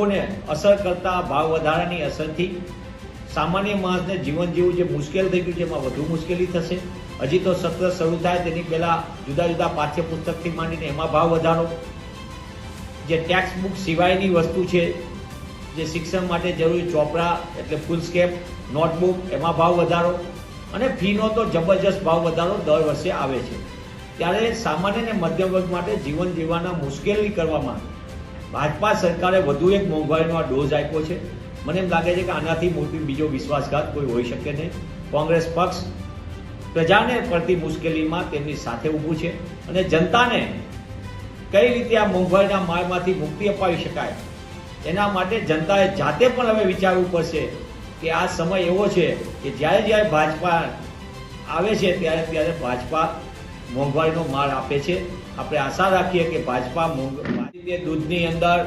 લોકોને અસર કરતા ભાવ વધારાની અસરથી સામાન્ય માણસને જીવન જીવવું જે મુશ્કેલ થઈ ગયું છે, એમાં વધુ મુશ્કેલી થશે. હજી તો સત્ર શરૂ થાય, તેની પહેલા જુદા જુદા પાઠ્યપુસ્તકથી માંડીને એમાં ભાવ વધારો. જે ટેક્સ્ટ બુક સિવાયની વસ્તુ છે, જે શિક્ષણ માટે જરૂરી ચોપડા, એટલે ફૂલ સ્કેપ નોટબુક એમાં ભાવ વધારો. અને ફીનો તો જબરજસ્ત ભાવ વધારો દર વર્ષે આવે છે. ત્યારે સામાન્ય અને મધ્યમ વર્ગ માટે જીવન જીવવાના મુશ્કેલી કરવામાં ભાજપા સરકારે વધુ એક મોંઘવારીનો આ ડોઝ આપ્યો છે. મને એમ લાગે છે કે આનાથી મોટી બીજો વિશ્વાસઘાત કોઈ હોઈ શકે નહીં. કોંગ્રેસ પક્ષ પ્રજાને પડતી મુશ્કેલીમાં તેમની સાથે ઊભું છે અને જનતાને કઈ રીતે આ મોંઘવારીના માળમાંથી મુક્તિ અપાવી શકાય એના માટે જનતાએ જાતે પણ હવે વિચારવું પડશે કે આ સમય એવો છે કે જ્યારે જ્યારે ભાજપા આવે છે ત્યારે ત્યારે ભાજપા મોંઘવારીનો માર આપે છે. આપણે આશા રાખીએ કે ભાજપા મોંઘ રીતે દૂધની અંદર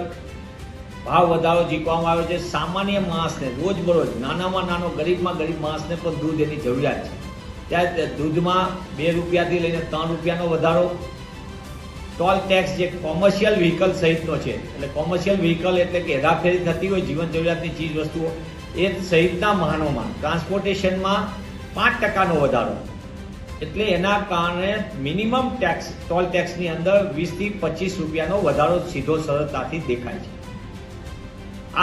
ભાવ વધારો જીકવામાં આવ્યો છે. સામાન્ય માણસને રોજબરોજ નાનામાં નાનો, ગરીબમાં ગરીબ માણસને પણ દૂધ એની જરૂરિયાત છે. ત્યારે દૂધમાં બે રૂપિયાથી લઈને ત્રણ રૂપિયાનો વધારો. ટોલ ટેક્સ જે કોમર્શિયલ વ્હીકલ સહિતનો છે, એટલે કોમર્શિયલ વ્હીકલ એટલે કે હેરાફેરી થતી હોય, જીવન જરૂરિયાતની ચીજ વસ્તુઓ એ સહિતના વાહનોમાં, ટ્રાન્સપોર્ટેશનમાં પાંચ ટકાનો વધારો. એટલે એના કારણે મિનિમમ ટેક્સ ટોલ ટેક્સની અંદર વીસથી પચીસ રૂપિયાનો વધારો સીધો સરળતાથી દેખાય છે.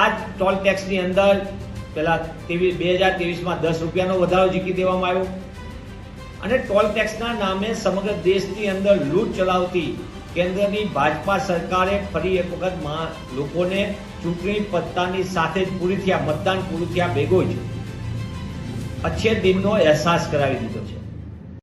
આ ટોલ ટેક્સની અંદર પેલા ત્રેવીસ, બે હજાર ત્રેવીસમાં દસ રૂપિયાનો વધારો જીકી દેવામાં આવ્યો. અને ટોલ ટેક્સના નામે સમગ્ર દેશની અંદર લૂંટ ચલાવતી કેન્દ્રની ભાજપા સરકારે ફરી એક વખત લોકોને ચૂંટણી પત્તાની સાથે જ પૂરી થયા, મતદાન પૂરું થયા ભેગો જ. અચ્છે દિનનો અહેસાસ કરાવી દીધો.